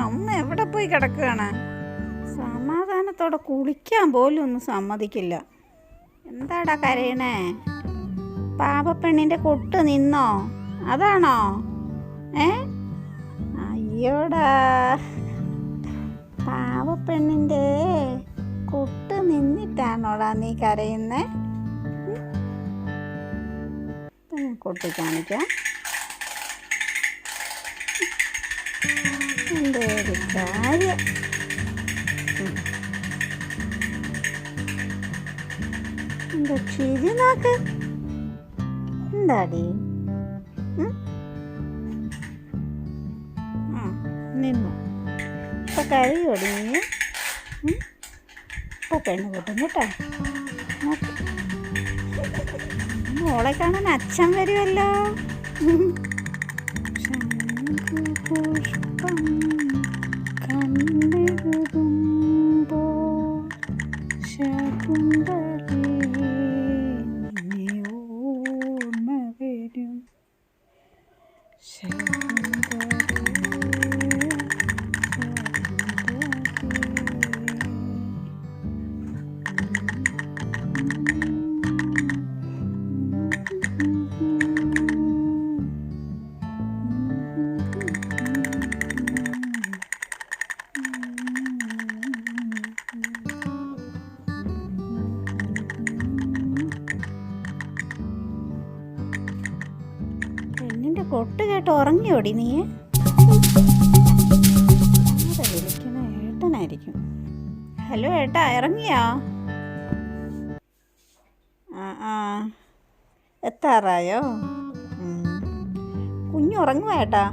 അമ്മ എവിടെ പോയി കിടക്കുകയാണ്? സമാധാനത്തോടെ കുളിക്കാൻ പോലും ഒന്നും സമ്മതിക്കില്ല. എന്താടാ കരയണേ? പാപപ്പെണ്ണിന്റെ കൊട്ട് നിന്നോ? അതാണോ? ഏ? അയ്യോടാ. പാവപ്പെണ്ണിന്റെ കൊട്ട് നിന്നിട്ടാണോടാ നീ കരയുന്നേ? കൊട്ടി കാണിക്കാം. എന്റെ ഒരു കാര്യം. എന്താ ചിരി നോക്ക്? എന്താടി? നിന്നു. ഇപ്പൊ കഴി നീ ഇപ്പൊ പെണ്ണ് കൂട്ടും. കേട്ടോ മോളെ കാണാൻ അച്ഛൻ വരുമല്ലോ ഉം. ശംഖുപുഷ്പം കണ്ണെഴുതുമ്പോൾ ശകുന്തളേ കൊട്ട് കേട്ട് ഉറങ്ങിയോടി നീ? ഏട്ടനായിരിക്കും. ഹലോ ഏട്ടാ ഇറങ്ങിയോ? ആ ആ. എത്താറായോ? കുഞ്ഞുറങ്ങുക ഏട്ടാ?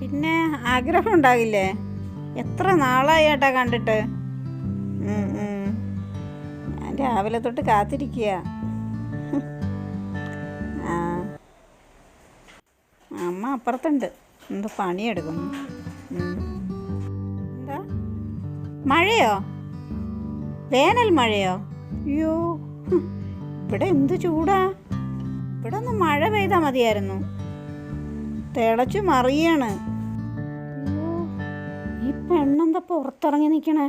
പിന്നെ ആഗ്രഹം ഉണ്ടാകില്ലേ എത്ര നാളായി ഏട്ടാ കണ്ടിട്ട്? രാവിലെ തൊട്ട് കാത്തിരിക്കുക അമ്മ അപ്പുറത്തുണ്ട്. എന്തോ പണിയെടുക്കുന്നു. എന്താ? മഴയോ? വേനൽ മഴയോ? അയ്യോ. ഇവിടെ എന്ത് ചൂടാ. ഇവിടെ ഒന്ന് മഴ പെയ്താൽ മതിയായിരുന്നു. തിളച്ചു മറിയാണ്. ഈ പെണ്ണെന്താ പുറത്തിറങ്ങി നിൽക്കണേ.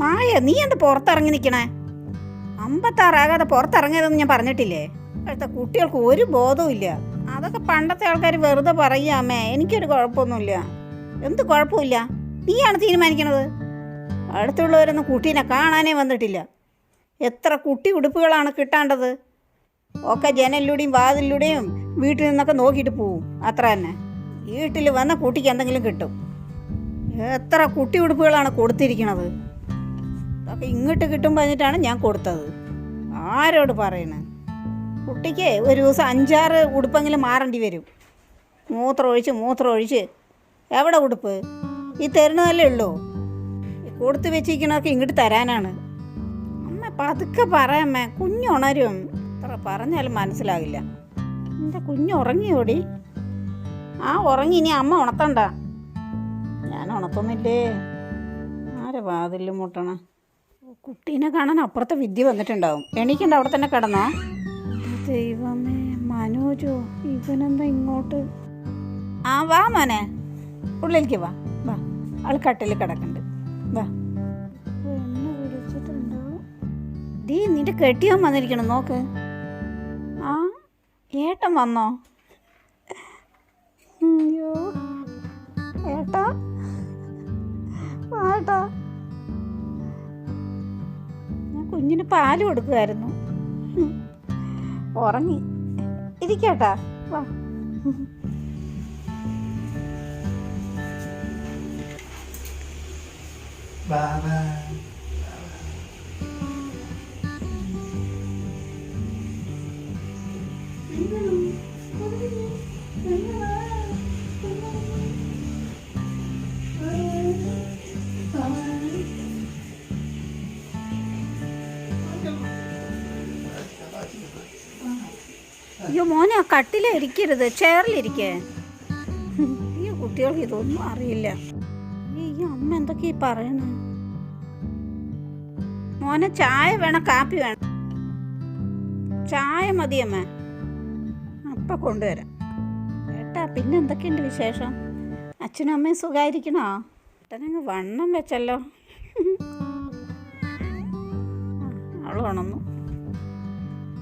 മായ നീ എന്താ പുറത്തിറങ്ങി നിൽക്കണേ അമ്പത്താറാകാതെ പുറത്തിറങ്ങിയതെന്ന് ഞാൻ പറഞ്ഞിട്ടില്ലേ? ഇപ്പോഴത്തെ കുട്ടികൾക്ക് ഒരു ബോധവുമില്ല അതൊക്കെ പണ്ടത്തെ ആൾക്കാർ വെറുതെ പറയാമേ എനിക്കൊരു കുഴപ്പമൊന്നുമില്ല. എന്ത് കുഴപ്പമില്ല? നീയാണ് തീരുമാനിക്കണത്? അടുത്തുള്ളവരൊന്നും കുട്ടീനെ കാണാനേ വന്നിട്ടില്ല. എത്ര കുട്ടി ഉടുപ്പുകളാണ് കിട്ടാണ്ടത്. ഒക്കെ ജനലിലൂടെയും വാതിലിലൂടെയും വീട്ടിൽ നിന്നൊക്കെ നോക്കിയിട്ട് പോവും. അത്ര തന്നെ. വീട്ടിൽ വന്ന കുട്ടിക്ക് എന്തെങ്കിലും കിട്ടും. എത്ര കുട്ടി ഉടുപ്പുകളാണ് കൊടുത്തിരിക്കണത്? അതൊക്കെ ഇങ്ങോട്ട് കിട്ടും പറഞ്ഞിട്ടാണ് ഞാൻ കൊടുത്തത്. ആരോട് പറയണേ? കുട്ടിക്ക് ഒരു ദിവസം അഞ്ചാറ് ഉടുപ്പെങ്കിലും മാറേണ്ടി വരും. മൂത്രം ഒഴിച്ച് എവിടെ ഉടുപ്പ്? ഈ തരുന്നതല്ലേ ഉള്ളൂ. കൊടുത്ത് വെച്ചിരിക്കണമൊക്കെ ഇങ്ങോട്ട് തരാനാണ്. അമ്മ പതുക്കെ പറയാമ്മേ കുഞ്ഞുണരും അത്ര പറഞ്ഞാലും മനസ്സിലാകില്ല. എന്റെ കുഞ്ഞ് ഉറങ്ങിയോടി ആ ഉറങ്ങി ഇനി അമ്മ ഉണത്തണ്ട ഞാൻ ഉണത്തൊന്നില്ലേ ആരെ വാതിലും മുട്ടണ? കുട്ടീനെ കാണാൻ അപ്പുറത്തെ വിദ്യ വന്നിട്ടുണ്ടാവും. എണീക്കണ്ട അവിടെ തന്നെ കിടന്നോ. ദൈവമേ മനോജോ ഇവനെന്താ ഇങ്ങോട്ട്? ആ വാ മോനെ. ഉള്ളിലേക്ക് വാ. വാ ആൾ കട്ടിൽ കിടക്കണ്ട്. വാ. ദീ നിന്റെ കെട്ടിയോൻ വന്നിരിക്കണം നോക്ക്. ആ ഏട്ടൻ വന്നോ? അയ്യോ ഏട്ടാ. വാട്ടാ ഞാൻ കുഞ്ഞിന് പാൽ കൊടുക്കുമായിരുന്നു. ഉറങ്ങി. ഇരിക്കട്ടാ. വാ. ബാബാ. അയ്യോ മോനെ ആ കട്ടിലേ ഇരിക്കരുത്. ചെയറിലിരിക്കേ ഈ കുട്ടികൾക്ക് ഇതൊന്നും അറിയില്ല. ഈ അമ്മ എന്തൊക്കെയാ ഈ പറയണേ മോനെ ചായ വേണം കാപ്പി വേണം. ചായ മതി അമ്മ. അപ്പം കൊണ്ടുവരാം. ഏട്ടാ പിന്നെ എന്തൊക്കെയുണ്ട് വിശേഷം? അച്ഛനും അമ്മയും സുഖമായിരിക്കണോ ഏട്ടനങ്ങ് വണ്ണം വെച്ചല്ലോ. അവൾ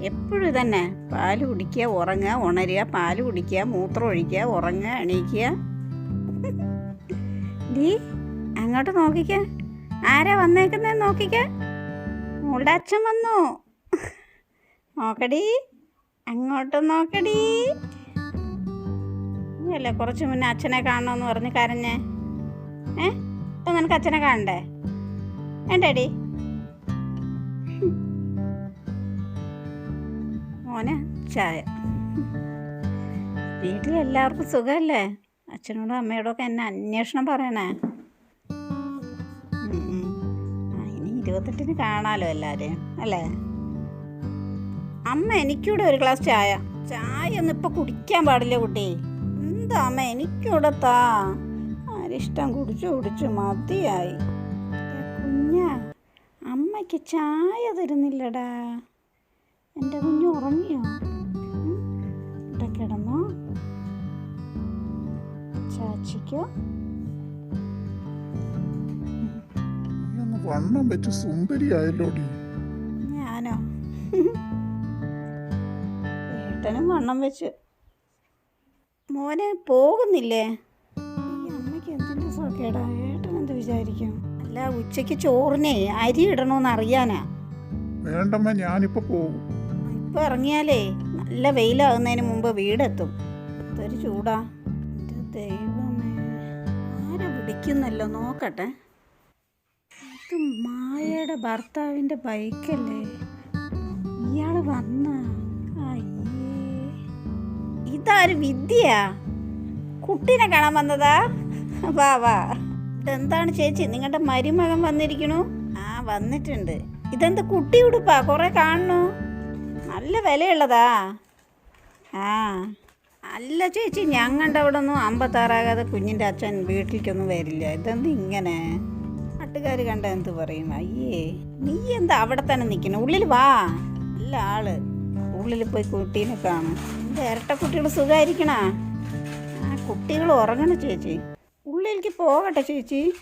എപ്പോഴും തന്നെ പാൽ കുടിക്കുക ഉറങ്ങുക ഉണരുക പാൽ കുടിക്കുക മൂത്രം ഒഴിക്കുക ഉറങ്ങുക എണീക്കുക. നീ അങ്ങോട്ട് നോക്കിക്ക. ആരാ വന്നേക്കുന്നേ നോക്കിക്ക. മോളുടെ അച്ഛൻ വന്നു. നോക്കടി. അങ്ങോട്ട് നോക്കടി. അല്ല കുറച്ച് മുന്നേ അച്ഛനെ കാണണമെന്ന് പറഞ്ഞ് കരഞ്ഞേ. ഏ? ഇപ്പം നിനക്ക് അച്ഛനെ കാണണ്ടേ? വേണ്ടേടി. മോനെ ചായ. വീട്ടിൽ എല്ലാവർക്കും സുഖമല്ലേ അച്ഛനോടും അമ്മയോടും ഒക്കെ എന്നെ അന്വേഷണം പറയണേ? ഇനി ഇരുപത്തെട്ടിന് കാണാലോ എല്ലാവരെയും അല്ലേ? അമ്മ എനിക്കൂടെ ഒരു ഗ്ലാസ് ചായ. ചായ ഒന്നും ഇപ്പൊ കുടിക്കാൻ പാടില്ല കുട്ടി. എന്താ അമ്മ എനിക്കൂടെ താ? ആരിഷ്ടം കുടിച്ചു കുടിച്ചു മതിയായി. കുഞ്ഞ അമ്മയ്ക്ക് ചായ തരുന്നില്ലടാ. എന്റെ കുഞ്ഞ് ഉറങ്ങിയോ? ഇവിടെ കിടന്നോ. ചാച്ചിക്കോ. വണ്ണം വെച്ച് സുന്ദരിയായല്ലോടി. ഞാനോ? ഏട്ടനും വണ്ണം വെച്ച്. മോനെ പോകുന്നില്ലേ? അമ്മയ്ക്ക് എന്തിന്റെ സുഖേടാ ഏട്ടൻ എന്ത് വിചാരിക്കും? അല്ല ഉച്ചയ്ക്ക് ചോറിനെ അരി ഇടണോന്ന് അറിയാനാ. വേണ്ടമ്മ ഞാനിപ്പോ പോകും. ഇപ്പൊ ഇറങ്ങിയാലേ നല്ല വെയിലാകുന്നതിന് മുമ്പ് വീടെത്തും. അതൊരു ചൂടാ. ദൈവമേ. ആരെ വിളിക്കുന്നല്ലോ? നോക്കട്ടെ. ഇത് മായയുടെ ഭർത്താവിന്റെ ബൈക്കല്ലേ? ഇയാൾ വന്ന. ഇതാര് വിദ്യയാ? കുട്ടീനെ കാണാൻ വന്നതാ? വാ വാ. ഇതെന്താണ് ചേച്ചി? നിങ്ങളുടെ മരുമകൻ വന്നിരിക്കണു? ആ വന്നിട്ടുണ്ട്. ഇതെന്ത് കുട്ടി ഉടുപ്പാ കുറെ കാണണു. നല്ല വിലയുള്ളതാ. ആ. അല്ല ചേച്ചി ഞങ്ങളുടെ അവിടെ ഒന്നും അമ്പത്താറാകാതെ കുഞ്ഞിന്റെ അച്ഛൻ വീട്ടിലേക്കൊന്നും വരില്ല. ഇതെന്ത് ഇങ്ങനെ? നാട്ടുകാർ കണ്ട എന്ത് പറയും? അയ്യേ നീ എന്താ അവിടെ തന്നെ നിൽക്കണേ ഉള്ളിൽ വാ. നല്ല ആൾ. ഉള്ളിൽ പോയി കുട്ടീനെ കാണും. എന്റെ ഇരട്ട കുട്ടികൾ സുഖമായിരിക്കണാ ആ കുട്ടികൾ ഉറങ്ങണം ചേച്ചി. ഉള്ളിലേക്ക് പോകട്ടെ ചേച്ചി.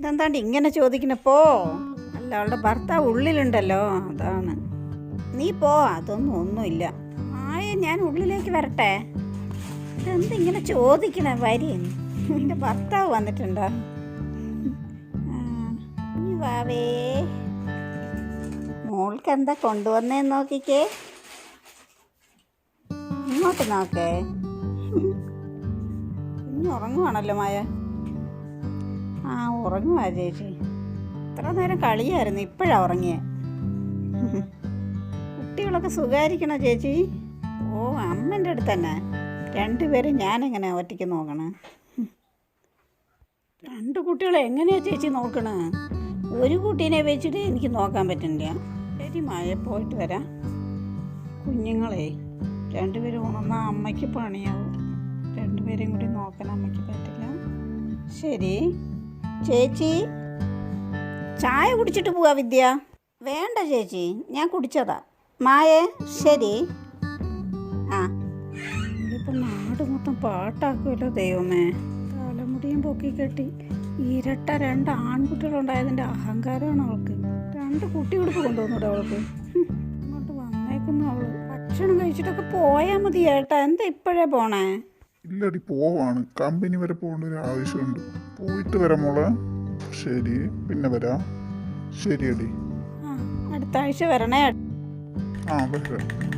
ഇതെന്താണ്ട് ഇങ്ങനെ ചോദിക്കണ പോ. അല്ല അവളുടെ ഭർത്താവ് ഉള്ളിലുണ്ടല്ലോ. അതാണ്. നീ പോ അതൊന്നും ഒന്നുമില്ല. ആയ ഞാൻ ഉള്ളിലേക്ക് വരട്ടെ. ഇതെന്തിങ്ങനെ ചോദിക്കണേ വരി. നിന്റെ ഭർത്താവ് വന്നിട്ടുണ്ടോ? നീ വാവേ മോൾക്ക് എന്താ കൊണ്ടുവന്നേന്ന് നോക്കിക്കേ. ഇങ്ങോട്ട് നോക്കേ. ഇന്ന് ഉറങ്ങുവാണല്ലോ മായ. ആ ഉറങ്ങുവാ ചേച്ചി. ഇത്ര നേരം കളിയായിരുന്നു ഇപ്പോഴാ ഉറങ്ങിയേ. കുട്ടികളൊക്കെ സുഖമായിരിക്കണോ ചേച്ചി? ഓ അമ്മന്റെ അടുത്ത് തന്നെ രണ്ടുപേരും ഞാനെങ്ങനെ ഒറ്റയ്ക്ക് നോക്കണേ? രണ്ട് കുട്ടികളെ എങ്ങനെയാ ചേച്ചി നോക്കണേ? ഒരു കുട്ടീനെ വെച്ചിട്ട് എനിക്ക് നോക്കാൻ പറ്റുന്നില്ല ശരി മായ പോയിട്ട് വരാം. കുഞ്ഞുങ്ങളെ രണ്ടുപേരും ഉണർന്ന അമ്മയ്ക്ക് പണിയാവും. രണ്ടുപേരെയും കൂടി നോക്കാൻ അമ്മയ്ക്ക് പറ്റില്ല. ശരി. ചേച്ചി ചായ കുടിച്ചിട്ട് പോവാ വിദ്യ. വേണ്ട ചേച്ചി. ഞാൻ കുടിച്ചതാ. മായേ ശരി. ആ. ഇപ്പം നാട് മൊത്തം പാട്ടാക്കുമല്ലോ ദൈവമേ. തലമുടിയും പൊക്കി കെട്ടി ഇരട്ട രണ്ട് ആൺകുട്ടികളുണ്ടായതിന്റെ അഹങ്കാരമാണ് അവൾക്ക്. രണ്ട് കുട്ടി ഉടുപ്പ് കൊണ്ടുവന്നൂടെ അവൾക്ക്. ഇങ്ങോട്ട് അങ്ങോട്ട് വന്നേക്കുന്നു അവൾ ഭക്ഷണം കഴിച്ചിട്ടൊക്കെ പോയാൽ മതി ഏട്ടാ. എന്താ ഇപ്പോഴേ പോണേ? ഇല്ലടി പോവാണ്. കമ്പനി വരെ പോകേണ്ട ഒരു ആവശ്യമുണ്ട്. പോയിട്ട് വരാം മോളെ. ശരി പിന്നെ വരാം. ശരിയടി. ആ അടുത്ത ആഴ്ച വരണേ ആ വരാം